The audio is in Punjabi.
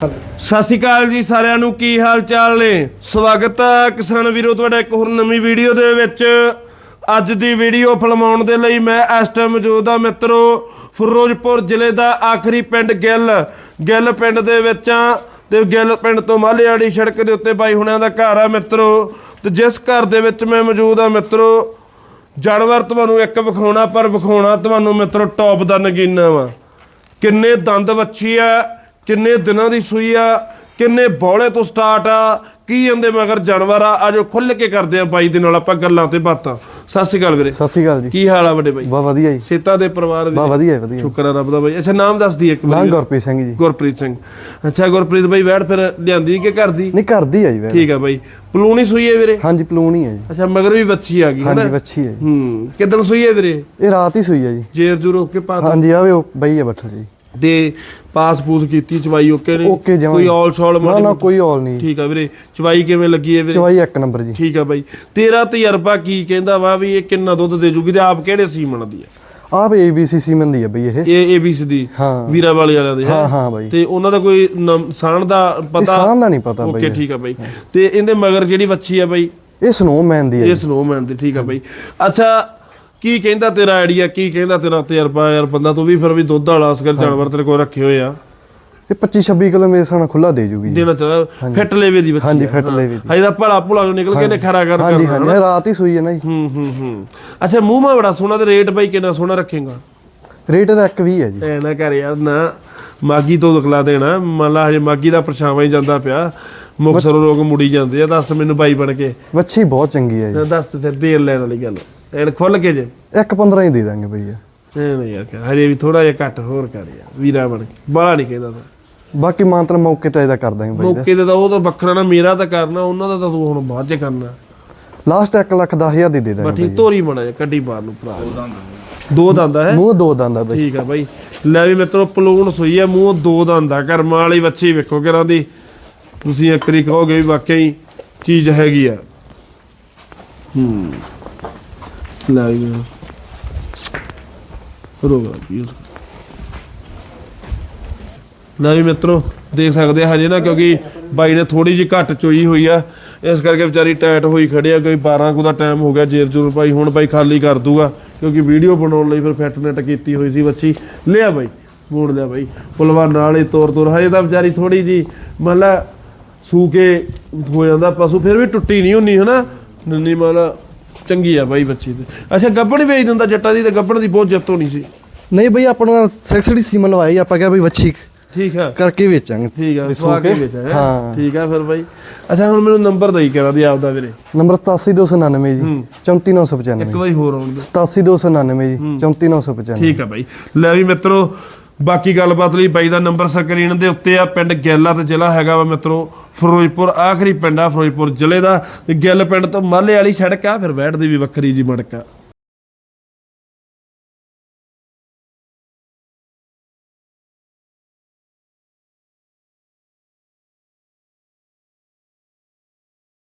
ਸਤਿ ਸ਼੍ਰੀ ਅਕਾਲ ਜੀ ਸਾਰਿਆਂ ਨੂੰ, ਕੀ ਹਾਲ ਚਾਲ ਨੇ? ਸਵਾਗਤ ਹੈ ਕਿਸਾਨ ਵੀਰੋ, ਤੁਹਾਡਾ ਇੱਕ ਹੋਰ ਨਵੀਂ ਵੀਡੀਓ ਦੇ ਵਿੱਚ। ਅੱਜ ਦੀ ਵੀਡੀਓ ਫਿਲਮਾਉਣ ਦੇ ਲਈ ਮੈਂ ਇਸ ਟਾਈਮ ਮੌਜੂਦ ਹਾਂ ਮਿੱਤਰੋ, ਫਿਰੋਜ਼ਪੁਰ ਜ਼ਿਲ੍ਹੇ ਦਾ ਆਖਰੀ ਪਿੰਡ ਗਿੱਲ। ਗਿੱਲ ਪਿੰਡ ਦੇ ਵਿੱਚ ਆ ਤੇ ਗਿੱਲ ਪਿੰਡ ਤੋਂ ਮਾਲੇਵਾੜੀ ਸੜਕ ਦੇ ਉੱਤੇ ਬਾਈ ਹੁਣਿਆਂ ਦਾ ਘਰ ਆ ਮਿੱਤਰੋ। ਤੇ ਜਿਸ ਘਰ ਦੇ ਵਿੱਚ ਮੈਂ ਮੌਜੂਦ ਆ ਮਿੱਤਰੋ, ਜਾਨਵਰ ਤੁਹਾਨੂੰ ਇੱਕ ਵਿਖਾਉਣਾ, ਪਰ ਵਿਖਾਉਣਾ ਤੁਹਾਨੂੰ ਮਿੱਤਰੋ ਟੌਪ ਦਾ ਨਗੀਨਾ ਵਾ। ਕਿੰਨੇ ਦੰਦ ਵੱਛੀ ਆ ਕਿੰਨੇ ਦਿਨਾਂ ਦੀ ਸੂਈ ਆ ਕਿੰਨੇ ਬੌਲੇ ਤੋਂ ਸਟਾਰਟ ਆ ਕੀ ਇਹਦੇ ਮਗਰ ਜਾਨਵਰ ਆ ਆਜੋ ਖੁੱਲ ਕੇ ਕਰਦੇ ਆ ਬਾਈ ਦੇ ਨਾਲ ਆਪਾਂ ਗੱਲਾਂ ਤੇ ਬਾਤਾਂ। ਸਤਿ ਸ਼੍ਰੀ ਅਕਾਲ ਵੀਰੇ। ਸਤਿ ਸ਼੍ਰੀ ਅਕਾਲ ਜੀ। ਕੀ ਹਾਲ ਆ ਵੱਡੇ ਬਾਈ? ਬਾ ਵਧੀਆ ਜੀ। ਸੇਤਾ ਦੇ ਪਰਿਵਾਰ ਬਾ ਦੇ ਵਧੀਆ ਵਧੀਆ। ਸ਼ੁਕਰ ਆ ਰੱਬ ਦਾ ਬਾਈ। ਅੱਛਾ ਨਾਮ ਦੱਸ ਦੀ ਇੱਕ ਨਾਮ ਵਾਰੀ ਗੁਰਪ੍ਰੀਤ ਸਿੰਘ ਜੀ। ਗੁਰਪ੍ਰੀਤ ਸਿੰਘ। ਅੱਛਾ ਗੁਰਪ੍ਰੀਤ ਬਾਈ ਵੈੜ ਫਿਰ। ਲਿਆਂਦੀ ਕਿ ਘਰ ਦੀ ਨਹੀਂ ਕਰਦੀ ਆ ਜੀ ਵੈਸੇ। ਠੀਕ ਆ ਬਾਈ। ਪਲੂਣੀ ਸੂਈ ਹੈ ਵੀਰੇ? ਹਾਂਜੀ ਪਲੂਨ ਹੀ ਜੀ। ਅੱਛਾ ਮਗਰ ਵੀ ਵੱਛੀ ਆ ਗਈ ਹਾਂਜੀ ਹਨਾ? ਬੱਚੀ ਹੈ ਜੀ। ਹੂੰ ਕਿਦਾਂ ਸੂਈ ਹੈ ਵੀਰੇ? ਇਹ ਰਾਤ ਹੀ ਸੂਈ ਆ ਜੀ। ਜੇਰ ਜੂਰ ਹੋ ਕੇ ਪਾ? ਹਾਂਜੀ ਆਵੇ ਬਈ ਆ ਬੱਠਲ ਜੀ। ਤੇ ਪਾਸ ਪੂਸ ਕੀਤੀ ਚਵਾਈ ਓਕੇ ਨੇ? ਓਕੇ ਜਮਾਂ ਕੋਈ। ਔਲ ਛੋਲ ਨਾ ਨਾ? ਕੋਈ ਔਲ ਨਹੀਂ। ਠੀਕ ਆ ਵੀਰੇ ਚਵਾਈ ਕਿਵੇਂ ਲੱਗੀ ਹੈ ਵੀਰੇ? ਚਵਾਈ ਇੱਕ ਨੰਬਰ ਜੀ। ਠੀਕ ਆ ਬਾਈ। ਤੇਰਾ ਤਜਰਬਾ ਕੀ ਕਹਿੰਦਾ ਵਾ ਵੀ ਇਹ ਕਿੰਨਾ ਦੁੱਧ ਦੇ ਜੂਗੀ ਤੇ ਆਪ ਕਿਹੜੇ ਸੀਮਨ ਦੀ ਆ? ਆਪ ਏਬੀਸੀ ਸੀਮਨ ਦੀ ਆ ਬਈ ਇਹ। ਇਹ ਏਬੀਸ ਦੀ ਹਾਂ। ਵੀਰਾ ਵਾਲੇ ਵਾਲਿਆਂ ਦੇ ਹੈਂ? ਹਾਂ ਹਾਂ ਬਾਈ। ਤੇ ਉਹਨਾਂ ਦਾ ਕੋਈ ਨਮ- ਸਾਣ ਦਾ ਪਤਾ? ਸਾਹ ਦਾ ਨਹੀਂ ਪਤਾ ਓਕੇ ਬਾਈ ਠੀਕ ਆ ਬਾਈ। ਤੇ ਇਹਦੇ ਮਗਰ ਜਿਹੜੀ ਵੱਛੀ ਆ ਬਾਈ? ਇਹ ਸਨੋਮੈਨ ਦੀ ਆ ਇਹ ਜੀ। ਸਨੋਮੈਨ ਦੀ ਠੀਕ ਆ ਬਾਈ। ਅੱਛਾ ਕੀ ਕਹਿੰਦਾ ਤੇਰਾ ਆਈਡੀਆ ਕੀ ਕਹਿੰਦਾ ਤੇਰਾ ਤਜਰਬਾ ਯਾਰ ਬੰਦਾ ਤੂੰ ਵੀ ਫਿਰ ਵੀ ਦੁੱਧ ਵਾਲਾ ਅਸਕਰ ਜਾਨਵਰ ਤੇਰੇ ਕੋਲ ਰੱਖੇ ਹੋਏ ਆ। ਇਹ 25 26 ਕਿਲੋ ਮੇਰੇ ਸਾਨਾ ਖੁੱਲਾ ਦੇ ਜੂਗੀ ਜੀ। ਦੇਣਾ ਫਿੱਟ ਲੈਵੇ ਦੀ ਬੱਚੀ ਹਾਂਜੀ, ਫਿੱਟ ਹਾਂ। ਲੇਵੇ ਦੀ। ਹਜੇ ਤਾਂ ਭਲਾ ਭੁਲਾ ਜੋ ਨਿਕਲ ਕੇ ਨੇ ਖੜਾ ਕਰ ਹਾਂਜੀ ਕਰਨਾ, ਹਾਂਜੀ ਇਹ ਰਾਤ ਹੀ ਸੂਈ ਹੈ ਨਾ ਜੀ। ਹੂੰ ਹੂੰ ਹੂੰ। ਅੱਛਾ ਮੂੰਹ ਮਾ ਬੜਾ ਸੋਹਣਾ ਤੇ ਰੇਟ ਬਾਈ ਕਿੰਨਾ ਸੋਹਣਾ ਰੱਖੇਗਾ? ਰੇਟ ਦਾ ਇੱਕ ਵੀ ਹੈ ਜੀ। ਐ ਨਾ ਕਰ ਯਾਰ ਨਾ। ਮਾਗੀ ਤੋਂ ਦਖਲਾ ਦੇਣਾ। ਮੰਨ ਲਾ ਹਜੇ ਮਾਗੀ ਦਾ ਪਰਛਾਵਾਂ ਹੀ ਜਾਂਦਾ ਪਿਆ। ਮੁਕਸਰ ਰੋਗ ਮੁੜੀ ਜਾਂਦੇ ਆ ਦੱਸ ਮੈਨੂੰ ਬਾਈ ਬਣ ਕੇ। ਵੱਛੀ ਬਹੁਤ ਚੰਗੀ ਹੈ ਜੀ। ਦੱਸ ਤੇ ਫਿਰ ਦੇਰ ਲੈਣ ਵਾਲੀ ਗੱਲ। ਐਨ ਖੁੱਲ ਕੇ ਜੇ। ਇੱਕ 15 ਹੀ ਦੇ ਦਾਂਗੇ ਬਈ ਇਹ। ਐ ਨਾ ਯਾਰ ਕਰ, ਹਜੇ ਵੀ ਥੋੜਾ ਜਿਹਾ ਘੱਟ ਹੋਰ ਕਰ ਯਾਰ ਵੀਰਾ ਬਣ ਕੇ ਬਾਲਾ ਨਹੀਂ ਕਹਿੰਦਾ ਤਾਂ। ਬਾਕੀ ਮਾਨਤਨ ਮੌਕੇ ਤੇ ਇਹਦਾ ਕਰ ਦਾਂਗੇ ਬਾਈ ਮੌਕੇ ਤੇ ਤਾਂ ਉਹ ਤਾਂ ਵੱਖਰਾ ਨਾ ਮੇਰਾ ਤਾਂ ਕਰਨਾ ਉਹਨਾਂ ਦਾ ਤਾਂ ਤੂੰ ਹੁਣ ਬਾਅਦ ਚ ਕਰਨਾ। ਲਾਸਟ 1 ਲੱਖ 10 ਹਜ਼ਾਰ ਦੀ ਦੇ ਦਾਂਗੇ ਬਠੀ ਤੋਰੀ ਬਣਾ ਜਾ ਕੱਢੀ ਬਾਹਰ ਨੂੰ ਭਰਾ। ਦੋ ਦੰਦ ਹੈ। ਮੂੰਹ ਦੋ ਦੰਦ ਆ ਬਈ। ਠੀਕ ਆ ਬਾਈ। ਲੈ ਵੀ ਮਿੱਤਰੋ ਪਲੂਣ ਸੋਈ ਆ ਮੂੰਹ ਦੋ ਦੰਦਾ ਕਰਮਾਂ ਵਾਲੀ ਵੱਛੀ ਵੇਖੋ ਕਿਰਾਂ ਦੀ। ਤੁਸੀਂ ਇੱਕ ਵਾਰੀ ਕਹੋਗੇ ਵੀ ਵਾਕਿਆ ਹੀ ਚੀਜ਼ ਹੈਗੀ ਆ। ਹੂੰ। ਲੈ ਵੀ ਰੋਗਾ ਕੀ ਲੈ ਵੀ ਮਿੱਤਰੋ, ਦੇਖ ਸਕਦੇ ਆ ਹਜੇ ਨਾ, ਕਿਉਂਕਿ ਬਾਈ ਨੇ ਥੋੜੀ ਜਿਹੀ ਘੱਟ ਚੋਈ ਹੋਈ ਆ। ਇਸ ਕਰਕੇ ਵਿਚਾਰੀ ਟਾਈਟ ਹੋਈ ਖੜੀ ਆ ਕੋਈ 12 ਕੁ ਦਾ ਟਾਈਮ ਹੋ ਗਿਆ ਜੇਰ ਜੂਰ ਭਾਈ। ਹੁਣ ਭਾਈ ਖਾਲੀ ਕਰ ਦੂਗਾ, ਕਿਉਂਕਿ ਵੀਡੀਓ ਬਣਾਉਣ ਲਈ ਫਿਰ ਫਿਟਨੈਟ ਕੀਤੀ ਹੋਈ ਸੀ ਬੱਚੀ। ਲਿਆ ਬਾਈ ਮੋੜ ਲਿਆ ਬਾਈ। ਪੁਲਵਾ ਨਾਲ ਹੀ ਤੋਰ ਤੋਰ, ਹਜੇ ਤਾਂ ਵਿਚਾਰੀ ਥੋੜੀ ਜੀ ਮਤਲਬ ਸੂ ਕੇ ਹੋ ਜਾਂਦਾ, ਪਸ਼ੂ ਫਿਰ ਵੀ ਟੁੱਟੀ ਨਹੀਂ ਹੁੰਨੀ ਹਨਾ? ਨੰਨੀ ਮਾਲਾ। ਚੰਗੀ ਆ ਬਾਈ ਬੱਚੀ ਤੇ ਅੱਛਾ ਗੱਬੜ ਹੀ ਵੇਚ ਦਿੰਦਾ ਜੱਟਾਂ ਦੀ ਤੇ ਗੱਬੜ ਦੀ ਬਹੁਤ ਜਿੱਤ ਹੋਣੀ ਸੀ। ਨਹੀਂ ਬਈ ਆਪਣਾ ਸੈਕਸਡੀ ਸੀਮਨ ਲਵਾਈ ਆਪਾਂ ਕਿਹਾ ਬਈ ਵੱਛੀ ਠੀਕ ਆ। ਕਰਕੇ ਵੇਚਾਂਗੇ। ਠੀਕ ਆ ਸਵਾ ਕੇ ਕੇ? ਵਿੱਚ ਹੈ। ਠੀਕ ਆ ਫਿਰ ਬਾਈ। ਅੱਛਾ ਹੁਣ ਮੈਨੂੰ ਨੰਬਰ ਦਈ ਕਰਾ ਦੀ ਆਪਦਾ ਵੀਰੇ? ਨੰਬਰ 87299 ਜੀ 34995 ਇੱਕ ਵਾਰੀ ਹੋਰ ਆਉਣ ਦੇ 87299 ਜੀ 34995 ਠੀਕ ਆ ਬਾਈ। ਲੈ ਵੀ ਮਿੱਤਰੋ ਬਾਕੀ ਗੱਲਬਾਤ ਲਈ ਬਾਈ ਦਾ ਨੰਬਰ ਸਕਰੀਨ ਦੇ ਉੱਤੇ ਆ, ਪਿੰਡ ਗਿੱਲ ਆ ਤੇ ਜ਼ਿਲ੍ਹਾ ਹੈਗਾ ਵਾ ਮਿੱਤਰੋ, ਫਿਰੋਜ਼ਪੁਰ, ਆਖਰੀ ਪਿੰਡ ਆ ਫਿਰੋਜ਼ਪੁਰ ਜ਼ਿਲ੍ਹੇ ਦਾ। ਤੇ ਗਿੱਲ ਪਿੰਡ ਤੋਂ ਮਾਲੇ ਵਾਲੀ ਸੜਕ ਆ, ਫਿਰ ਬੈਠਦੀ ਵੀ ਵੱਖਰੀ ਜੀ ਮੜਕ ਆ।